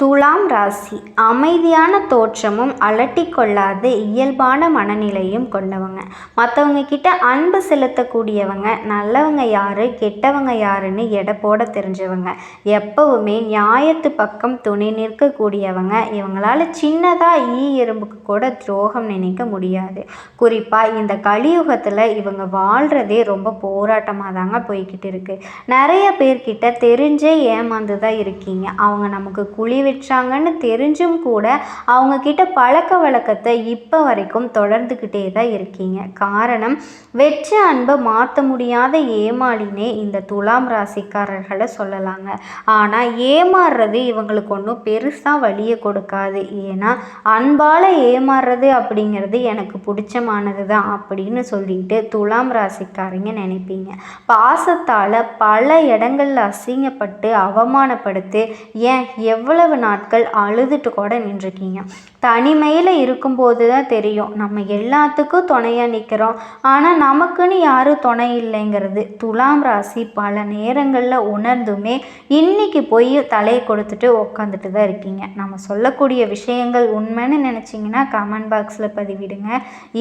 துலாம் ராசி. அமைதியான தோற்றமும் அலட்டிக்கொள்ளாத இயல்பான மனநிலையும் கொண்டவங்க. மற்றவங்க கிட்ட அன்பு செலுத்தக்கூடியவங்க நல்லவங்க யாரு கெட்டவங்க யாருன்னு எடை போட தெரிஞ்சவங்க. எப்பவுமே நியாயத்து பக்கம் துணை நிற்கக்கூடியவங்க. இவங்களால சின்னதாக ஈ எறும்புக்கு கூட துரோகம் நினைக்க முடியாது. குறிப்பாக இந்த கலியுகத்தில் இவங்க வாழ்கிறதே ரொம்ப போராட்டமாக தாங்க போய்கிட்டு இருக்கு. நிறைய பேர்கிட்ட தெரிஞ்சே ஏமாந்து தான் இருக்கீங்க. அவங்க நமக்கு குழி விற்றாங்கன்னு தெரிஞ்சும் கூட அவங்கக்கிட்ட பழக்க வழக்கத்தை இப்போ வரைக்கும் தொடர்ந்துக்கிட்டே தான் இருக்கீங்க. காரணம் வெற்ற அன்பை மாற்ற முடியாத ஏமாளினே இந்த துலாம் ராசிக்காரர்களை சொல்லலாங்க. ஆனால் ஏமாறுறது இவங்களுக்கு ஒன்றும் பெருசாக வழியை கொடுக்காது. ஏன்னா அன்பால் ஏமாறுறது அப்படிங்கிறது எனக்கு பிடிச்சமானது தான் அப்படின்னு சொல்லிட்டு துலாம் ராசிக்காரங்க நினைப்பீங்க. பாசத்தால் பல இடங்களில் அசிங்கப்பட்டு அவமானப்படுத்தி ஏன் எவ்வளவு நாட்கள் அழுதுட்டு கூட நின்றுருக்கீங்க. தனிமையில் இருக்கும்போது தான் தெரியும். நம்ம எல்லாத்துக்கும் துணையாக நிற்கிறோம் ஆனால் நமக்குன்னு யாரும் துணை இல்லைங்கிறது. துலாம் ராசி பல நேரங்களில் உணர்ந்துமே இன்னைக்கு போய் தலையை கொடுத்துட்டு உக்காந்துட்டு தான் இருக்கீங்க. நம்ம சொல்லக்கூடிய விஷயங்கள் உண்மைன்னு நினச்சிங்கன்னா கமெண்ட் பாக்ஸில் பதிவிடுங்க.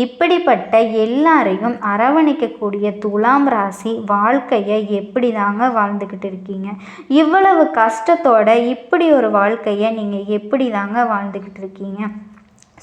இப்படிப்பட்ட எல்லாரையும் அரவணைக்கக்கூடிய துலாம் ராசி வாழ்க்கையை எப்படி தாங்க வாழ்ந்துக்கிட்டு இருக்கீங்க? இவ்வளவு கஷ்டத்தோட இப்படி ஒரு வாழ்க்கை வாழ்க்கையை நீங்கள் எப்படி தாங்க வாழ்ந்துக்கிட்டு இருக்கீங்க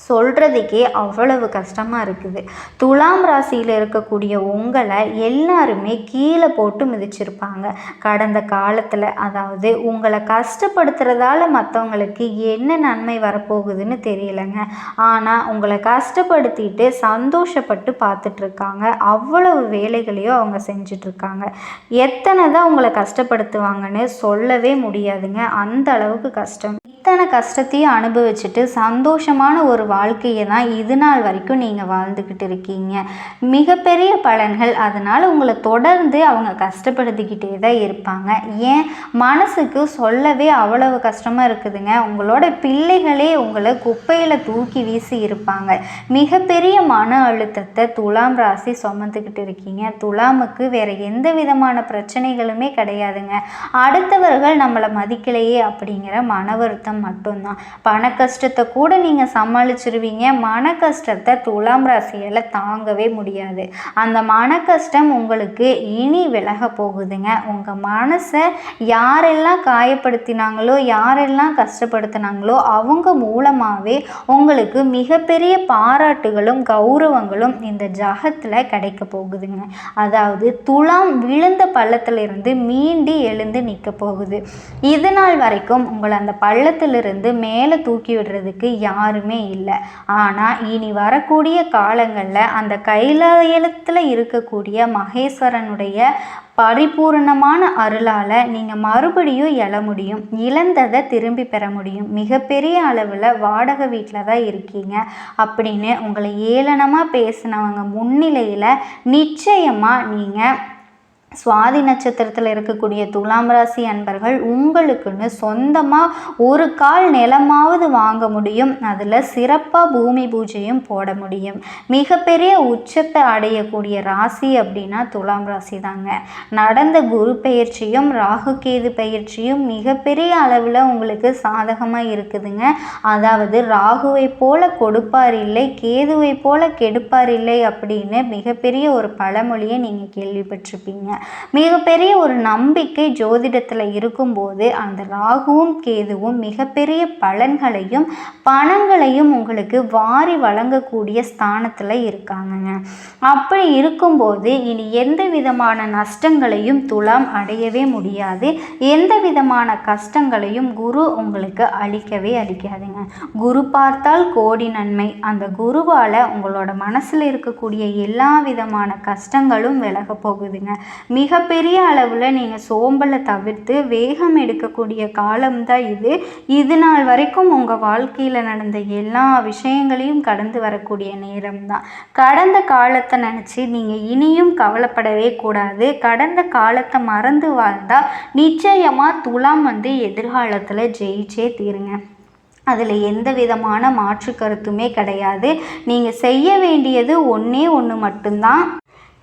சொல்கிறதுக்கே அவ்வளவு கஷ்டமாக இருக்குது. துலாம் ராசியில் இருக்கக்கூடிய உங்களை எல்லாருமே கீழே போட்டு மிதிச்சிருப்பாங்க. கடந்த காலத்தில் அதாவது உங்களை கஷ்டப்படுத்துறதால மற்றவங்களுக்கு என்ன நன்மை வரப்போகுதுன்னு தெரியலைங்க. ஆனால் உங்களை கஷ்டப்படுத்திட்டு சந்தோஷப்பட்டு பார்த்துட்ருக்காங்க. அவ்வளவு வேலைகளையும் அவங்க செஞ்சிட்ருக்காங்க. எத்தனை தான் உங்களை கஷ்டப்படுத்துவாங்கன்னு சொல்லவே முடியாதுங்க. அந்த அளவுக்கு கஷ்டம். இத்தனை கஷ்டத்தையும் அனுபவிச்சுட்டு சந்தோஷமான ஒரு வாழ்க்கையை தான் இது நாள் வரைக்கும் நீங்கள் வாழ்ந்துக்கிட்டு இருக்கீங்க. மிகப்பெரிய பலன்கள். அதனால் உங்களை தொடர்ந்து அவங்க கஷ்டப்படுத்திக்கிட்டே தான் இருப்பாங்க. ஏன்? மனசுக்கு சொல்லவே அவ்வளவு கஷ்டமாக இருக்குதுங்க. உங்களோட பிள்ளைகளே உங்களை குப்பையில் தூக்கி வீசி இருப்பாங்க. மிகப்பெரிய மன அழுத்தத்தை துலாம் ராசி சுமந்துக்கிட்டு இருக்கீங்க. துலாமுக்கு வேறு எந்த விதமான பிரச்சனைகளுமே கிடையாதுங்க. அடுத்தவர்கள் நம்மளை மதிக்கலையே அப்படிங்கிற மன வருத்தம் மட்டும்தான். பண கஷ்டத்தை கூட நீங்கள் சமாளிச்சிருவீங்க. மன கஷ்டத்தை துலாம் ராசியால் தாங்கவே முடியாது. அந்த மன கஷ்டம் உங்களுக்கு இனி விலக போகுதுங்க. உங்கள் மனசை யாரெல்லாம் காயப்படுத்தினாங்களோ யாரெல்லாம் கஷ்டப்படுத்தினாங்களோ அவங்க மூலமாகவே உங்களுக்கு மிகப்பெரிய பாராட்டுகளும் கௌரவங்களும் இந்த ஜகத்தில் கிடைக்க போகுதுங்க. அதாவது துலாம் விழுந்த பள்ளத்திலிருந்து மீண்டி எழுந்து நிற்க போகுது. இது நாள் வரைக்கும் உங்களை அந்த உலகத்திலிருந்து மேலே தூக்கி விடுறதுக்கு யாருமே இல்லை. ஆனால் இனி வரக்கூடிய காலங்களில் அந்த கைலாயத்தில் இருக்கக்கூடிய மகேஸ்வரனுடைய பரிபூர்ணமான அருளால் நீங்கள் மறுபடியும் எழ முடியும். இழந்ததை திரும்பி பெற முடியும். மிகப்பெரிய அளவில் வாடகை வீட்டில் தான் இருக்கீங்க. அப்படின்னு உங்களை ஏளனமாக பேசினவங்க முன்னிலையில் நிச்சயமாக நீங்கள் சுவாதி நட்சத்திரத்தில் இருக்கக்கூடிய துலாம் ராசி அன்பர்கள் உங்களுக்குன்னு சொந்தமாக ஒரு கால் நிலமாவது வாங்க முடியும். அதில் சிறப்பாக பூமி பூஜையும் போட முடியும். மிகப்பெரிய உச்சத்தை அடையக்கூடிய ராசி அப்படின்னா துலாம் ராசி தாங்க. நடந்த குரு பயிற்சியும் ராகு கேது பயிற்சியும் மிகப்பெரிய அளவில் உங்களுக்கு சாதகமாக இருக்குதுங்க. அதாவது ராகுவை போல கொடுப்பார் இல்லை கேதுவை போல கெடுப்பார் இல்லை அப்படின்னு மிகப்பெரிய ஒரு பழமொழியை நீங்கள் கேள்விப்பட்டிருப்பீங்க. மிகப்பெரிய ஒரு நம்பிக்கை ஜோதிடத்தில் இருக்கும்போது அந்த ராகுவும் கேதுவும் மிகப்பெரிய பலன்களையும் பணங்களையும் உங்களுக்கு வாரி வழங்கக்கூடிய ஸ்தானத்தில் இருக்காங்கங்க. அப்படி இருக்கும்போது இனி எந்த விதமான நஷ்டங்களையும் துலாம் அடையவே முடியாது. எந்த விதமான கஷ்டங்களையும் குரு உங்களுக்கு அளிக்கவே அளிக்காதுங்க. குரு பார்த்தால் கோடி நன்மை. அந்த குருவால் உங்களோட மனசில் இருக்கக்கூடிய எல்லா விதமான கஷ்டங்களும் விலக போகுதுங்க. மிகப்பெரிய அளவில் நீங்கள் சோம்பலை தவிர்த்து வேகம் எடுக்கக்கூடிய காலம்தான் இது. இது நாள் வரைக்கும் உங்கள் வாழ்க்கையில் நடந்த எல்லா விஷயங்களையும் கடந்து வரக்கூடிய நேரம் தான். கடந்த காலத்தை நினச்சி நீங்கள் இனியும் கவலைப்படவே கூடாது. கடந்த காலத்தை மறந்து வாழ்ந்தால் நிச்சயமாக துலாம் வந்து எதிர்காலத்தில் ஜெயிச்சே தீருங்க. அதில் எந்த விதமான மாற்று கருத்துமே கிடையாது. நீங்கள் செய்ய வேண்டியது ஒன்றே ஒன்று மட்டும்தான்.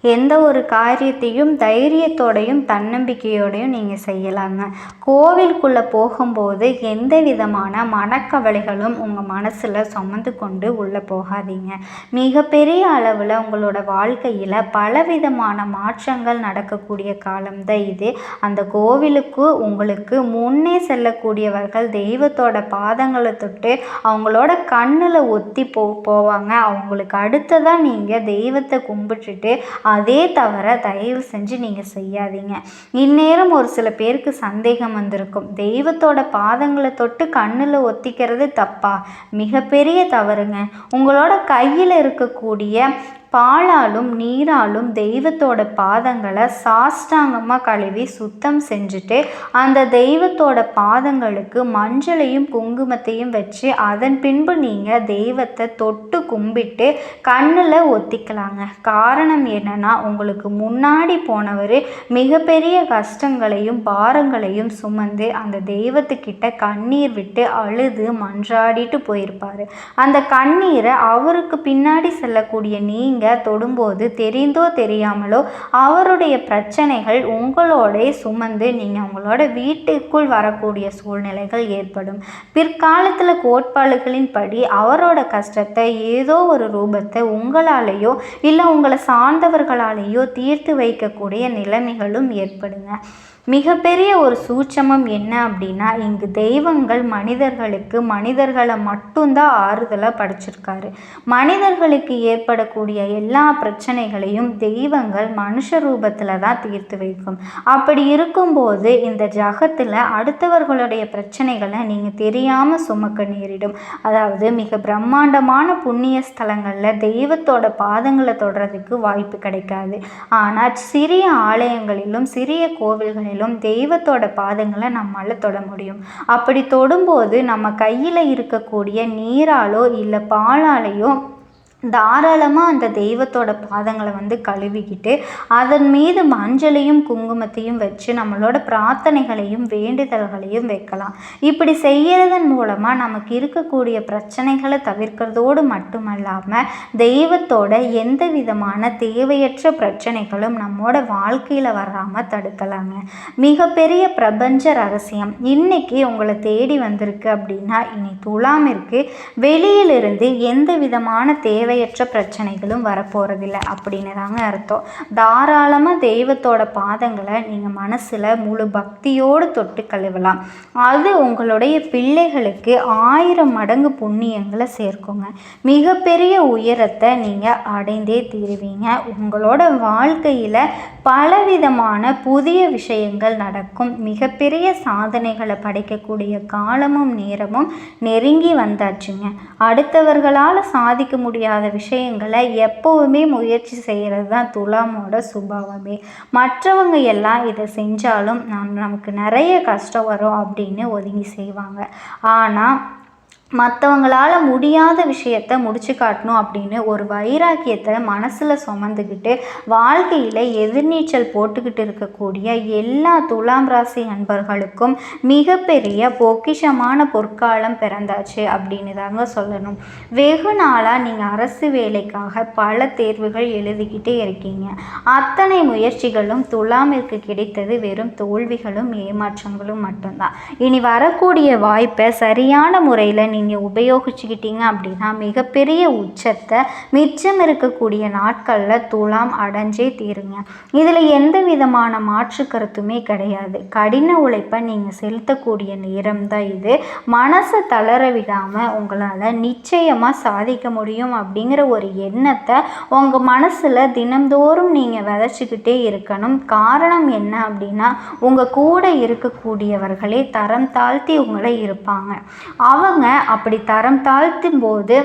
எந்த ஒரு காரியத்தையும் தைரியத்தோடையும் தன்னம்பிக்கையோடையும் நீங்கள் செய்யலாங்க. கோவிலுக்குள்ளே போகும்போது எந்த விதமான மனக்கவலைகளும் உங்கள் மனசில் சுமந்து கொண்டு உள்ளே போகாதீங்க. மிகப்பெரிய அளவில் உங்களோட வாழ்க்கையில் பலவிதமான மாற்றங்கள் நடக்கக்கூடிய காலம்தான் இது. அந்த கோவிலுக்கு உங்களுக்கு முன்னே செல்லக்கூடியவர்கள் தெய்வத்தோட பாதங்களை தொட்டு அவங்களோட கண்ணில் ஒத்தி போ போவாங்க. அவங்களுக்கு அடுத்ததாக நீங்கள் தெய்வத்தை கும்பிட்டுட்டு அதே தவிர தயவு செஞ்சு நீங்கள் செய்யாதீங்க. இந்நேரம் ஒரு சில பேருக்கு சந்தேகம் வந்திருக்கும். தெய்வத்தோட பாதங்களை தொட்டு கண்ணில் ஒத்திக்கிறது தப்பா? மிகப்பெரிய தவறுங்க. உங்களோட கையில் இருக்கக்கூடிய பாலாலும் நீராலும் தெய்வத்தோட பாதங்களை சாஷ்டாங்கமாக கழுவி சுத்தம் செஞ்சுட்டு அந்த தெய்வத்தோட பாதங்களுக்கு மஞ்சளையும் குங்குமத்தையும் வச்சு அதன் பின்பு நீங்கள் தெய்வத்தை தொட்டு கும்பிட்டு கண்ணில் ஒத்திக்கலாங்க. காரணம் என்னென்னா உங்களுக்கு முன்னாடி போனவர் மிகப்பெரிய கஷ்டங்களையும் பாரங்களையும் சுமந்து அந்த தெய்வத்துக்கிட்ட கண்ணீர் விட்டு அழுது மன்றாடிட்டு போயிருப்பார். அந்த கண்ணீரை அவருக்கு பின்னாடி செல்லக்கூடிய நீங்கள் நீங்கள் தொடும்போது தெரிந்தோ தெரியாமலோ அவருடைய பிரச்சனைகள் உங்களோட சுமந்து நீங்கள் உங்களோட வீட்டுக்குள் வரக்கூடிய சூழ்நிலைகள் ஏற்படும். பிற்காலத்தில் கோட்பாடுகளின் படி அவரோட கஷ்டத்தை ஏதோ ஒரு ரூபத்தை உங்களாலேயோ இல்லை உங்களை சார்ந்தவர்களாலேயோ தீர்த்து வைக்கக்கூடிய நிலைமைகளும் ஏற்படுங்க. மிகப்பெரிய ஒரு சூட்சமம் என்ன அப்படின்னா இங்கு தெய்வங்கள் மனிதர்களுக்கு மனிதர்களை மட்டும்தான் ஆறுதலாக படைச்சிருக்காரு. மனிதர்களுக்கு ஏற்படக்கூடிய எல்லா பிரச்சனைகளையும் தெய்வங்கள் மனுஷ ரூபத்தில் தான் தீர்த்து வைக்கும். அப்படி இருக்கும்போது இந்த ஜகத்தில் அடுத்தவர்களுடைய பிரச்சனைகளை நீங்கள் தெரியாமல் சுமக்க நேரிடும். அதாவது மிக பிரம்மாண்டமான புண்ணிய ஸ்தலங்களில் தெய்வத்தோட பாதங்களை தொடுறதுக்கு வாய்ப்பு கிடைக்காது. ஆனால் சிறிய ஆலயங்களிலும் சிறிய கோவில்களிலும் நிலும் தெய்வத்தோட பாதங்களை நம்மளால் தொட முடியும். அப்படி தொடும்போது நம்ம கையில் இருக்கக்கூடிய நீராலோ இல்லை பாலாலேயோ தாராளமாக அந்த தெய்வத்தோட பாதங்களை வந்து கழுவிக்கிட்டு அதன் மீது மஞ்சளையும் குங்குமத்தையும் வச்சு நம்மளோட பிரார்த்தனைகளையும் வேண்டுதல்களையும் வைக்கலாம். இப்படி செய்கிறதன் மூலமாக நமக்கு இருக்கக்கூடிய பிரச்சனைகளை தவிர்க்கிறதோடு மட்டுமல்லாமல் தெய்வத்தோட எந்த விதமான தேவையற்ற பிரச்சனைகளும் நம்மோட வாழ்க்கையில் வராமல் தடுக்கலாங்க. மிகப்பெரிய பிரபஞ்ச ரகசியம். இன்னைக்கு உங்களை தேடி வந்திருக்கு அப்படின்னா இனி துலாமிற்கு வெளியிலிருந்து எந்த விதமான தேவை தேவையற்ற பிரச்சனைகளும் வரப்போகிறதில்ல அப்படின்னு தாங்க அர்த்தம். தாராளமாக தெய்வத்தோட பாதங்களை நீங்கள் மனசில் முழு பக்தியோடு தொட்டு கழுவலாம். அது உங்களுடைய பிள்ளைகளுக்கு ஆயிரம் மடங்கு புண்ணியங்களை சேர்க்குங்க. மிகப்பெரிய உயரத்தை நீங்கள் அடைந்தே தீருவீங்க. உங்களோட வாழ்க்கையில் பலவிதமான புதிய விஷயங்கள் நடக்கும். மிகப்பெரிய சாதனைகளை படைக்கக்கூடிய காலமும் நேரமும் நெருங்கி வந்தாச்சுங்க. அடுத்தவர்களால் சாதிக்க முடியாத முடியாத விஷயங்களை எப்போவுமே முயற்சி செய்கிறது தான் துலாமோட சுபாவமே. மற்றவங்க எல்லாம் இதை செஞ்சாலும் நம் நமக்கு நிறைய கஷ்டம் வரும் அப்படின்னு ஒதுங்கி செய்வாங்க. ஆனால் மற்றவங்களால முடியாத விஷயத்த முடிச்சு காட்டணும் அப்படின்னு ஒரு வைராக்கியத்தை மனசில் சுமந்துக்கிட்டு வாழ்க்கையில் எதிர்நீச்சல் போட்டுக்கிட்டு இருக்கக்கூடிய எல்லா துலாம் ராசி அன்பர்களுக்கும் மிகப்பெரிய பொக்கிஷமான பொற்காலம் பிறந்தாச்சு அப்படின்னு தாங்க சொல்லணும். வெகு நாளாக நீங்கள் அரசு வேலைக்காக பல தேர்வுகள் எழுதிக்கிட்டே இருக்கீங்க. அத்தனை முயற்சிகளும் துலாமிற்கு கிடைத்தது வெறும் தோல்விகளும் ஏமாற்றங்களும் மட்டும்தான். இனி வரக்கூடிய வாய்ப்பை சரியான முறையில் நீங்கள் உபயோகிச்சுக்கிட்டீங்க அப்படின்னா மிகப்பெரிய உச்சத்தை மிச்சம் இருக்கக்கூடிய நாட்களில் துலாம் அடைஞ்சே தீருங்க. இதில் எந்த விதமான மாற்று கருத்துமே கிடையாது. கடின உழைப்பை நீங்கள் செலுத்தக்கூடிய நேரம் தான் இது. மனசை தளர விடாமல் உங்களால் நிச்சயமாக சாதிக்க முடியும் அப்படிங்கிற ஒரு எண்ணத்தை உங்கள் மனசில் தினந்தோறும் நீங்கள் விதைச்சிக்கிட்டே இருக்கணும். காரணம் என்ன அப்படின்னா உங்கள் கூட இருக்கக்கூடியவர்களே தரம் தாழ்த்தி உங்களை இருப்பாங்க. அவங்க அப்படி தரம் தாழ்த்தும் போது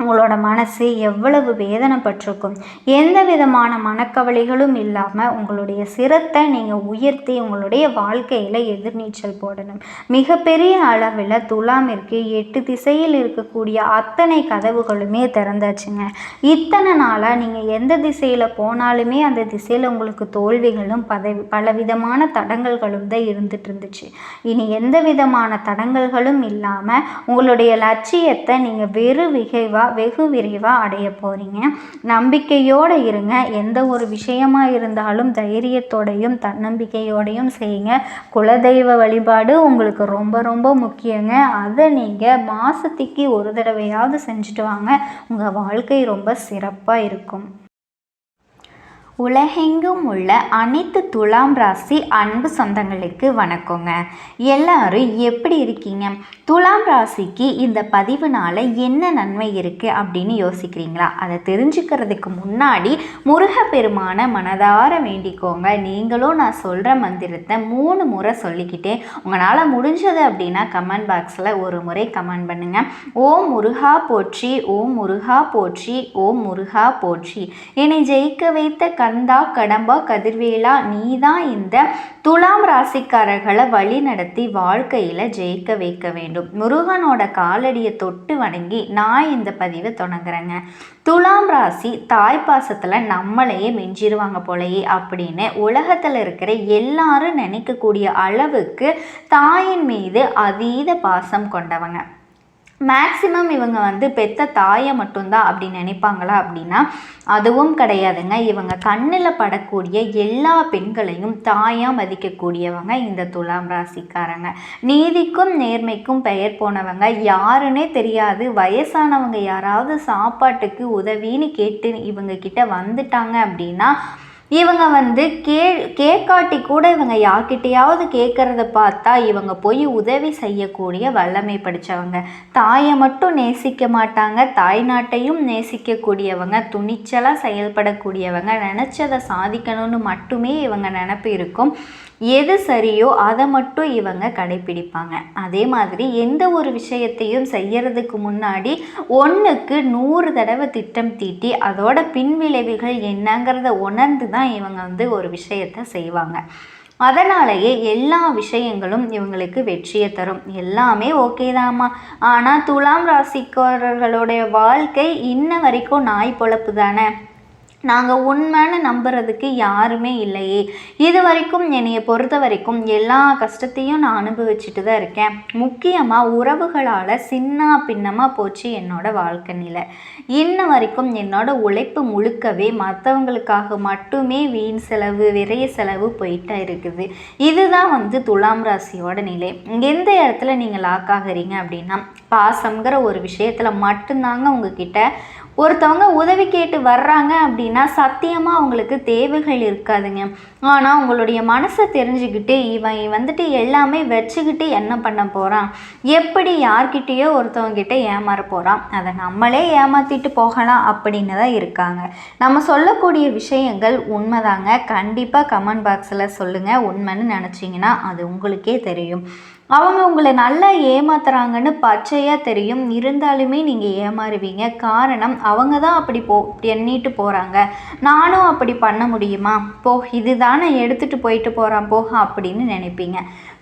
உங்களோட மனசு எவ்வளவு வேதனைப்பட்டிருக்கும்? எந்த விதமான மனக்கவலைகளும் இல்லாமல் உங்களுடைய சிரத்தை நீங்கள் உயர்த்தி உங்களுடைய வாழ்க்கையில் எதிர்நீச்சல் போடணும். மிகப்பெரிய அளவில் துலாமிற்கு எட்டு திசையில் இருக்கக்கூடிய அத்தனை கதவுகளுமே திறந்தாச்சுங்க. இத்தனை நாளாக நீங்கள் எந்த திசையில் போனாலுமே அந்த திசையில் உங்களுக்கு தோல்விகளும் பதவி பலவிதமான தடங்கல்களும் தான் இருந்துட்டு இருந்துச்சு இனி எந்த விதமான தடங்கல்களும் இல்லாமல் உங்களுடைய லட்சியத்தை நீங்கள் வெறு விகைவாக விரைவாக வெகு விரைவாக அடைய போகிறீங்க நம்பிக்கையோடு இருங்க. எந்த ஒரு விஷயமாக இருந்தாலும் தைரியத்தோடையும் தன்னம்பிக்கையோடையும் செய்யுங்க. குலதெய்வ வழிபாடு உங்களுக்கு ரொம்ப ரொம்ப முக்கியங்க. அதை நீங்கள் மாதத்துக்கு ஒரு தடவையாவது செஞ்சுட்டு வாங்க. உங்கள் வாழ்க்கை ரொம்ப சிறப்பாக இருக்கும். உலகெங்கும் உள்ள அனைத்து துலாம் ராசி அன்பு சொந்தங்களுக்கு வணக்கங்க. எல்லாரும் எப்படி இருக்கீங்க? துலாம் ராசிக்கு இந்த பதிவுனால என்ன நன்மை இருக்குது அப்படின்னு யோசிக்கிறீங்களா? அதை தெரிஞ்சுக்கிறதுக்கு முன்னாடி முருகப்பெருமான மனதார வேண்டிக்கோங்க. நீங்களும் நான் சொல்கிற மந்திரத்தை மூணு முறை சொல்லிக்கிட்டே உங்களால் முடிஞ்சது அப்படின்னா கமெண்ட் பாக்ஸில் ஒரு முறை கமெண்ட் பண்ணுங்கள் ஓம் முருகா போற்றி ஓம் முருகா போற்றி ஓம் முருகா போற்றி. என்னை ஜெயிக்க வைத்த கந்தா கடம்பா கதிர்வேலா நீதான் இந்த துலாம் ராசிக்காரர்களை வழி நடத்தி வாழ்க்கையில் ஜெயிக்க வைக்க வேண்டும். முருகனோட காலடியை தொட்டு வணங்கி நான் இந்த பதிவை தொடங்குறேங்க. துலாம் ராசி தாய் பாசத்தில் நம்மளையே மிஞ்சிருவாங்க போலயே அப்படின்னு உலகத்தில் இருக்கிற எல்லாரும் நினைக்கக்கூடிய அளவுக்கு தாயின் மீது அதீத பாசம் கொண்டவங்க. மேக்சிமம் இவங்க வந்து பெத்த தாயை மட்டும்தான் அப்படி நினைப்பாங்களா அப்படின்னா அதுவும் கிடையாதுங்க. இவங்க கண்ணில் படக்கூடிய எல்லா பெண்களையும் தாயாக மதிக்கக்கூடியவங்க இந்த துலாம் ராசிக்காரங்க. நீதிக்கும் நேர்மைக்கும் பெயர் போனவங்க யாருன்னே தெரியாது. வயசானவங்க யாராவது சாப்பாட்டுக்கு உதவின்னு கேட்டு இவங்க கிட்ட வந்துட்டாங்க அப்படின்னா இவங்க வந்து கே கேட்காட்டி கூட இவங்க யார்கிட்டையாவது கேட்குறத பார்த்தா இவங்க போய் உதவி செய்யக்கூடிய வல்லமை படித்தவங்க தாயை மட்டும் நேசிக்க மாட்டாங்க தாய் நாட்டையும் நேசிக்கக்கூடியவங்க துணிச்சலாக செயல்படக்கூடியவங்க நினச்சதை சாதிக்கணும்னு மட்டுமே இவங்க நினப்பு இருக்கும். எது சரியோ அதை மட்டும் இவங்க கடைப்பிடிப்பாங்க. அதே மாதிரி எந்த ஒரு விஷயத்தையும் செய்யறதுக்கு முன்னாடி ஒன்றுக்கு நூறு தடவை திட்டம் தீட்டி அதோட பின்விளைவுகள் என்னங்கிறத உணர்ந்து தான் இவங்க வந்து ஒரு விஷயத்தை செய்வாங்க. அதனாலேயே எல்லா விஷயங்களும் இவங்களுக்கு வெற்றியை தரும். எல்லாமே ஓகே தாம்மா. ஆனால் துலாம் ராசிக்காரர்களுடைய வாழ்க்கை இன்ன வரைக்கும் நாய் பொழப்பு தானே? நாங்கள் உண்மைன்னு நம்புறதுக்கு யாருமே இல்லையே. இது வரைக்கும் என்னையை பொறுத்த வரைக்கும் எல்லா கஷ்டத்தையும் நான் அனுபவிச்சுட்டு தான் இருக்கேன். முக்கியமாக உறவுகளால் சின்ன பின்னமாக போச்சு என்னோட வாழ்க்கை நிலை. இன்ன வரைக்கும் என்னோட உழைப்பு முழுக்கவே மற்றவங்களுக்காக மட்டுமே வீண் செலவு விரைய செலவு போயிட்டா இருக்குது. இதுதான் வந்து துலாம் ராசியோட நிலை. எந்த இடத்துல நீங்கள் லாக் ஆகிறீங்க அப்படின்னா பாசங்கிற ஒரு விஷயத்தில் மட்டும்தாங்க உங்ககிட்ட ஒருத்தவங்க உதவி கேட்டு வர்றாங்க அப்படின்னா சத்தியமாக அவங்களுக்கு தேவைகள் இருக்காதுங்க. ஆனால் உங்களுடைய மனசை தெரிஞ்சுக்கிட்டு இவன் வந்துட்டு எல்லாமே வச்சுக்கிட்டு என்ன பண்ண போகிறான் எப்படி யார்கிட்டேயோ ஒருத்தவங்கிட்ட ஏமாற போகிறான் அதை நம்மளே ஏமாற்றிட்டு போகலாம் அப்படின்னு தான் இருக்காங்க. நம்ம சொல்லக்கூடிய விஷயங்கள் உண்மைதாங்க. கண்டிப்பாக கமெண்ட் பாக்ஸில் சொல்லுங்கள் உண்மைன்னு நினச்சிங்கன்னா அது உங்களுக்கே தெரியும். அவங்க உங்களை நல்லா ஏமாத்துறாங்கன்னு பச்சையாக தெரியும். இருந்தாலுமே நீங்கள் ஏமாறுவீங்க. காரணம் அவங்க தான் அப்படி போ எண்ணிட்டு போகிறாங்க நானும் அப்படி பண்ண முடியுமா? போ இதுதானே எடுத்துகிட்டு போயிட்டு போகிறான் போக அப்படின்னு நினைப்பீங்க.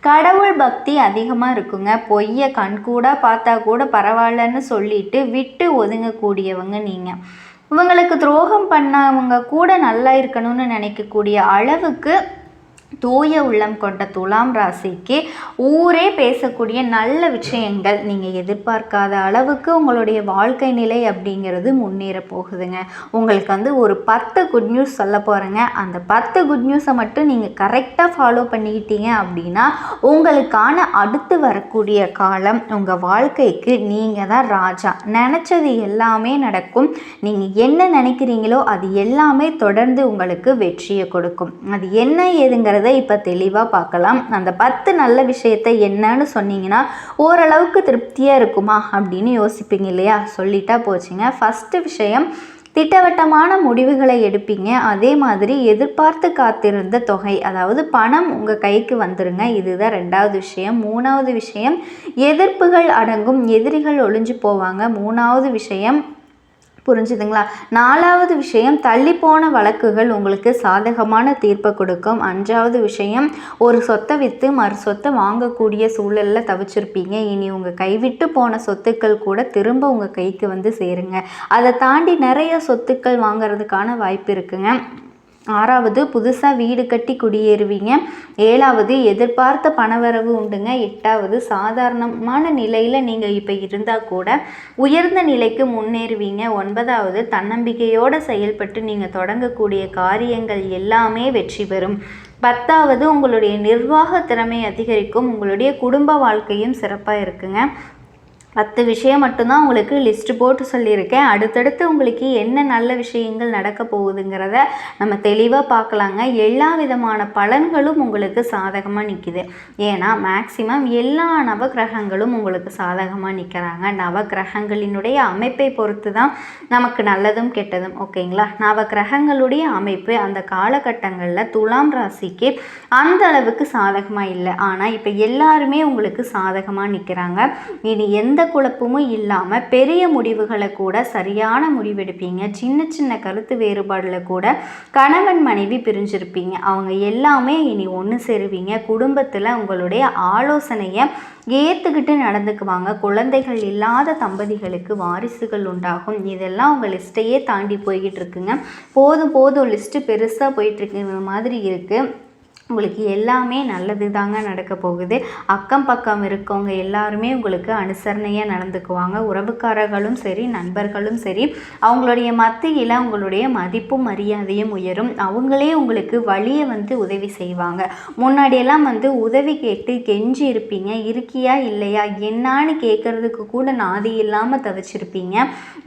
கடவுள் பக்தி அதிகமாக இருக்குங்க. பொய்யை கண்கூட பார்த்தா கூட பரவாயில்லன்னு சொல்லிட்டு விட்டு ஒதுங்கக்கூடியவங்க நீங்கள் இவங்களுக்கு துரோகம் பண்ணவங்க கூட நல்லா இருக்கணும்னு நினைக்கக்கூடிய அளவுக்கு தூய உள்ளம் கொண்ட துலாம் ராசிக்கு ஊரே பேசக்கூடிய நல்ல விஷயங்கள் நீங்கள் எதிர்பார்க்காத அளவுக்கு உங்களுடைய வாழ்க்கை நிலை அப்படிங்கிறது முன்னேற போகுதுங்க. உங்களுக்கு வந்து ஒரு பத்து குட் நியூஸ் சொல்ல போகிறேங்க அந்த பத்து குட் நியூஸை மட்டும் நீங்கள் கரெக்டாக ஃபாலோ பண்ணிக்கிட்டீங்க அப்படின்னா உங்களுக்கான அடுத்து வரக்கூடிய காலம் உங்கள் வாழ்க்கைக்கு நீங்கள் தான் ராஜா. நினச்சது எல்லாமே நடக்கும். நீங்கள் என்ன நினைக்கிறீங்களோ அது எல்லாமே தொடர்ந்து உங்களுக்கு வெற்றியை கொடுக்கும். அது என்ன ஏதுங்கிறது அப்படிங்கிறத இப்போ தெளிவாக பார்க்கலாம். அந்த பத்து நல்ல விஷயத்தை என்னன்னு சொன்னீங்கன்னா ஓரளவுக்கு திருப்தியாக இருக்குமா அப்படின்னு யோசிப்பீங்க இல்லையா? சொல்லிட்டா போச்சுங்க. ஃபஸ்ட்டு விஷயம் திட்டவட்டமான முடிவுகளை எடுப்பீங்க. அதே மாதிரி எதிர்பார்த்து காத்திருந்த தொகை அதாவது பணம் உங்கள் கைக்கு வந்துருங்க. இதுதான் ரெண்டாவது விஷயம். மூணாவது விஷயம் எதிர்ப்புகள் அடங்கும் எதிரிகள் ஒளிஞ்சு போவாங்க. மூணாவது விஷயம் புரிஞ்சுதுங்களா? நாலாவது விஷயம் தள்ளி போன வழக்குகள் உங்களுக்கு சாதகமான தீர்ப்பை கொடுக்கும். அஞ்சாவது விஷயம் ஒரு சொத்தை விற்று மறு சொத்தை வாங்கக்கூடிய சூழலில் தவிச்சிருப்பீங்க. இனி உங்கள் கைவிட்டு போன சொத்துக்கள் கூட திரும்ப உங்கள் கைக்கு வந்து சேருங்க. அதை தாண்டி நிறைய சொத்துக்கள் வாங்கிறதுக்கான வாய்ப்பு இருக்குங்க. ஆறாவது புதுசாக வீடு கட்டி குடியேறுவீங்க. ஏழாவது எதிர்பார்த்த பணவரவு உண்டுங்க. எட்டாவது சாதாரணமான நிலையில் நீங்கள் இப்போ இருந்தால் கூட உயர்ந்த நிலைக்கு முன்னேறுவீங்க. ஒன்பதாவது தன்னம்பிக்கையோடு செயல்பட்டு நீங்கள் தொடங்கக்கூடிய காரியங்கள் எல்லாமே வெற்றி பெறும். பத்தாவது உங்களுடைய நிர்வாக திறமை அதிகரிக்கும். உங்களுடைய குடும்ப வாழ்க்கையும் சிறப்பாக இருக்குங்க. பத்து விஷயம் மட்டும்தான் உங்களுக்கு லிஸ்ட்டு போட்டு சொல்லியிருக்கேன். அடுத்தடுத்து உங்களுக்கு என்ன நல்ல விஷயங்கள் நடக்க போகுதுங்கிறத நம்ம தெளிவாக பார்க்கலாங்க. எல்லா விதமான பலன்களும் உங்களுக்கு சாதகமாக நிற்கிது ஏன்னா மேக்சிமம் எல்லா நவகிரகங்களும் உங்களுக்கு சாதகமாக நிற்கிறாங்க நவகிரகங்களினுடைய அமைப்பை பொறுத்து தான் நமக்கு நல்லதும் கெட்டதும் ஓகேங்களா? நவகிரகங்களுடைய அமைப்பு அந்த காலகட்டங்களில் துலாம் ராசிக்கு அந்த அளவுக்கு சாதகமாக இல்லை. ஆனால் இப்போ எல்லாருமே உங்களுக்கு சாதகமாக நிற்கிறாங்க இனி எந்த குழப்பமும் இல்லாமல் பெரிய முடிவுகளை கூட சரியான முடிவெடுப்பீங்க. சின்ன சின்ன கருத்து வேறுபாடில் கூட கணவன் மனைவி பிரிஞ்சிருப்பீங்க. அவங்க எல்லாமே இனி ஒன்று சேருவீங்க. குடும்பத்தில் உங்களுடைய ஆலோசனையை ஏற்றுக்கிட்டு நடந்துக்குவாங்க. குழந்தைகள் இல்லாத தம்பதிகளுக்கு வாரிசுகள் உண்டாகும். இதெல்லாம் உங்கள் லிஸ்ட்டையே தாண்டி போய்கிட்டு இருக்குங்க. போதும் போதும் லிஸ்ட்டு பெருசாக போயிட்டுருக்கு மாதிரி இருக்குது உங்களுக்கு எல்லாமே நல்லது தாங்க நடக்க போகுது. அக்கம் பக்கம் இருக்கவங்க எல்லாருமே உங்களுக்கு அனுசரணையாக நடந்துக்குவாங்க. உறவுக்காரர்களும் சரி நண்பர்களும் சரி அவங்களுடைய மத்தியில் உங்களுடைய மதிப்பும் மரியாதையும் உயரும். அவங்களே உங்களுக்கு வழியை வந்து உதவி செய்வாங்க. முன்னாடியெல்லாம் வந்து உதவி கேட்டு கெஞ்சி இருப்பீங்க. இருக்கியா இல்லையா என்னான்னு கேட்குறதுக்கு கூட நாதி இல்லாமல் தவிச்சிருப்பீங்க.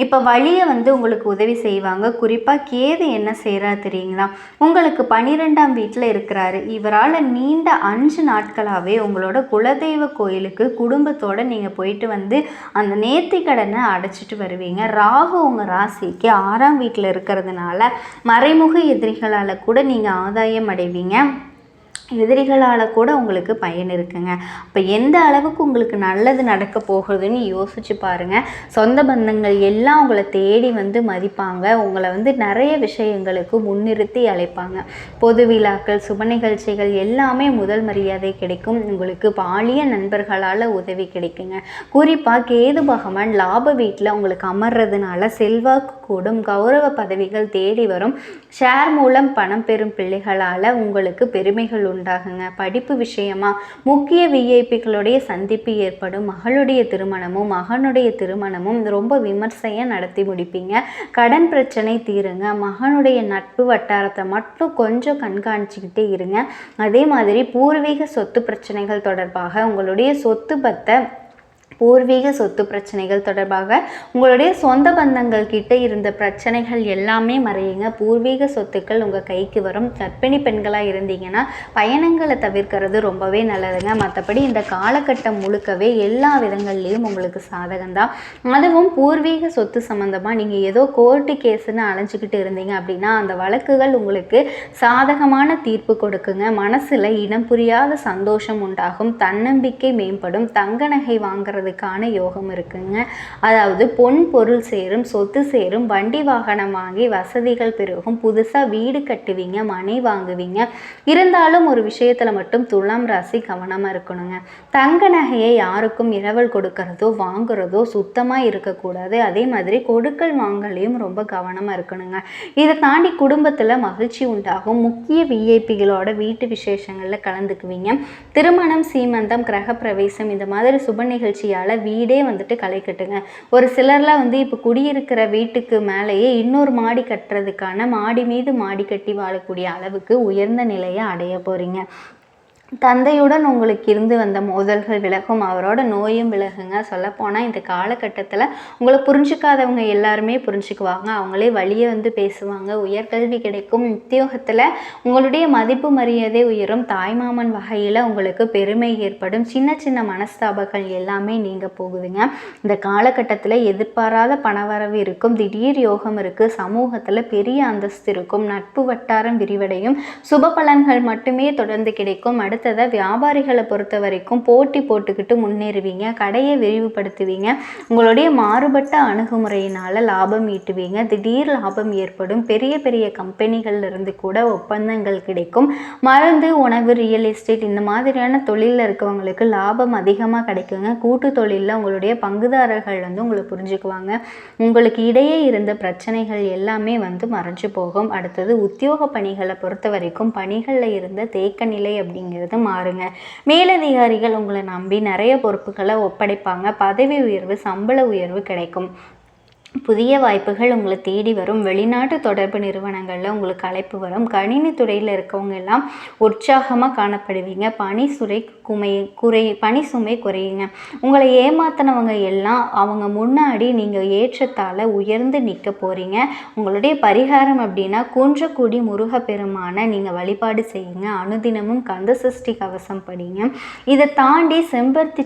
இப்போ வழியை வந்து உங்களுக்கு உதவி செய்வாங்க. குறிப்பாக கேது என்ன செய்கிறா தெரியுங்களா? உங்களுக்கு பன்னிரெண்டாம் வீட்டில் இருக்கிறாரு. இவரால் நீண்ட அஞ்சு நாட்களாகவே உங்களோட குலதெய்வ கோயிலுக்கு குடும்பத்தோடு நீங்கள் போயிட்டு வந்து அந்த நேர்த்தி கடனை அடைச்சிட்டு வருவீங்க. ராகு உங்கள் ராசிக்கு ஆறாம் வீட்டில் இருக்கிறதுனால மறைமுக எதிரிகளால் கூட நீங்கள் ஆதாயம் அடைவீங்க. எதிரிகளால் கூட உங்களுக்கு பயன் இருக்குங்க. அப்போ எந்த அளவுக்கு உங்களுக்கு நல்லது நடக்க போகுதுன்னு யோசிச்சு பாருங்கள் சொந்த பந்தங்கள் எல்லாம் உங்களை தேடி வந்து மதிப்பாங்க. உங்களை வந்து நிறைய விஷயங்களுக்கு முன்னிறுத்தி அழைப்பாங்க. பொது விழாக்கள் சுப நிகழ்ச்சிகள் எல்லாமே முதல் மரியாதை கிடைக்கும். உங்களுக்கு பாலிய நண்பர்களால் உதவி கிடைக்குங்க. குறிப்பாக கேது பகவான் லாப வீட்டில் உங்களுக்கு அமர்றதுனால செல்வாக்கு கூடும். கௌரவ பதவிகள் தேடி வரும். ஷேர் மூலம் பணம் பெறும் பிள்ளைகளால் உங்களுக்கு பெருமைகள் உண்டாகுங்க. படிப்பு விஷயமா முக்கிய விஐபிகளுடைய சந்திப்பு ஏற்படும். மகளுடைய திருமணமும் மகனுடைய திருமணமும் ரொம்ப விமர்சையாக நடத்தி முடிப்பீங்க. கடன் பிரச்சனை தீருங்க. மகனுடைய நட்பு வட்டாரத்தை மட்டும் கொஞ்சம் கண்காணிச்சுக்கிட்டே இருங்க. அதே மாதிரி பூர்வீக சொத்து பிரச்சனைகள் தொடர்பாக உங்களுடைய சொத்து பத்தை பூர்வீக சொத்து பிரச்சனைகள் தொடர்பாக உங்களுடைய சொந்த பந்தங்கள் கிட்ட இருந்த பிரச்சனைகள் எல்லாமே மறையுங்க. பூர்வீக சொத்துக்கள் உங்கள் கைக்கு வரும். கர்ப்பிணி பெண்களாக இருந்தீங்கன்னா பயணங்களை தவிர்க்கிறது ரொம்பவே நல்லதுங்க. மற்றபடி இந்த காலகட்டம் முழுக்கவே எல்லா விதங்கள்லேயும் உங்களுக்கு சாதகம்தான். அதுவும் பூர்வீக சொத்து சம்மந்தமாக நீங்கள் ஏதோ கோர்ட்டு கேஸுன்னு அலைஞ்சிக்கிட்டு இருந்தீங்க அப்படின்னா அந்த வழக்குகள் உங்களுக்கு சாதகமான தீர்ப்பு கொடுக்குங்க. மனசில் இனம் புரியாத சந்தோஷம் உண்டாகும். தன்னம்பிக்கை மேம்படும். தங்க நகை வாங்குறது பண்ணுறதுக்கான யோகம் இருக்குங்க. அதாவது பொன் பொருள் சேரும் சொத்து சேரும் வண்டி வாகனம் வாங்கி வசதிகள் பெருகும் புதுசாக வீடு கட்டுவீங்க மனை வாங்குவீங்க. இருந்தாலும் ஒரு விஷயத்தில் மட்டும் துலாம் ராசி கவனமாக இருக்கணுங்க. தங்க நகையை யாருக்கும் இரவல் கொடுக்கறதோ வாங்குறதோ சுத்தமாக இருக்கக்கூடாது. அதே மாதிரி கொடுக்கல் வாங்கலையும் ரொம்ப கவனமாக இருக்கணுங்க. இதை தாண்டி குடும்பத்தில் மகிழ்ச்சி உண்டாகும். முக்கிய விஐபிகளோட வீட்டு விசேஷங்களில் கலந்துக்குவீங்க. திருமணம் சீமந்தம் கிரகப்பிரவேசம் இந்த மாதிரி சுப நிகழ்ச்சி முயற்சியால் வீடே வந்துட்டு களை கட்டுங்க. ஒரு சிலர்லாம் வந்து இப்போ குடியிருக்கிற வீட்டுக்கு மேலேயே இன்னொரு மாடி கட்டுறதுக்கான மாடி மீது மாடி கட்டி வாழக்கூடிய அளவுக்கு உயர்ந்த நிலையை அடைய போகிறீங்க தந்தையுடன் உங்களுக்கு இருந்து வந்த மோதல்கள் விலகும் அவரோட நோயும் விலகுங்க. சொல்லப்போனால் இந்த காலகட்டத்தில் உங்களை புரிஞ்சுக்காதவங்க எல்லாருமே புரிஞ்சுக்குவாங்க. அவங்களே வழியை வந்து பேசுவாங்க. உயர்கல்வி கிடைக்கும். உத்தியோகத்தில் உங்களுடைய மதிப்பு மரியாதை உயரும். தாய்மாமன் வகையில் உங்களுக்கு பெருமை ஏற்படும். சின்ன சின்ன மனஸ்தாபங்கள் எல்லாமே நீங்கள் போகுதுங்க. இந்த காலகட்டத்தில் எதிர்பாராத பணவரவு இருக்கும். திடீர் யோகம் இருக்குது சமூகத்தில் பெரிய அந்தஸ்து இருக்கும். நட்பு வட்டாரம் விரிவடையும். சுப பலன்கள் மட்டுமே தொடர்ந்து கிடைக்கும். அடுத்த அடுத்ததாக வியாபாரிகளை பொறுத்த வரைக்கும் போட்டி போட்டுக்கிட்டு முன்னேறுவீங்க கடையை விரிவுபடுத்துவீங்க உங்களுடைய மாறுபட்ட அணுகுமுறையினால் லாபம் ஈட்டுவீங்க திடீர் லாபம் ஏற்படும் பெரிய பெரிய கம்பெனிகள்ல இருந்து கூட ஒப்பந்தங்கள் கிடைக்கும் மருந்து உணவு ரியல் எஸ்டேட் இந்த மாதிரியான தொழிலில் இருக்கவங்களுக்கு லாபம் அதிகமாக கிடைக்குங்க. கூட்டு தொழிலில் உங்களுடைய பங்குதாரர்கள் வந்து உங்களை புரிஞ்சுக்குவாங்க. உங்களுக்கு இடையே இருந்த பிரச்சனைகள் எல்லாமே வந்து மறைஞ்சு போகும். அடுத்தது உத்தியோக பணிகளை பொறுத்த வரைக்கும் பணிகளில் இருந்த தேக்க நிலை அப்படிங்கிறது மாறுங்க. மேலதிகாரிகள் உங்களை நம்பி நிறைய பொறுப்புகளை ஒப்படைப்பாங்க. பதவி உயர்வு சம்பள உயர்வு கிடைக்கும். புதிய வாய்ப்புகள் உங்களை தேடி வரும். வெளிநாட்டு தொடர்பு நிறுவனங்களில் உங்களுக்கு அழைப்பு வரும். கணினி துறையில் இருக்கவங்க எல்லாம் உற்சாகமாக காணப்படுவீங்க. பணி சுரை குமை குறை பணி சுமை குறையுங்க. உங்களை ஏமாத்தினவங்க எல்லாம் அவங்க முன்னாடி நீங்கள் ஏற்றத்தால் உயர்ந்து நிற்க போகிறீங்க உங்களுடைய பரிகாரம் அப்படின்னா குன்றக்குடி முருகப்பெருமானை நீங்கள் வழிபாடு செய்யுங்க. அனுதினமும் கந்த சஷ்டி கவசம் படிங்க. இதை தாண்டி செம்பருத்தி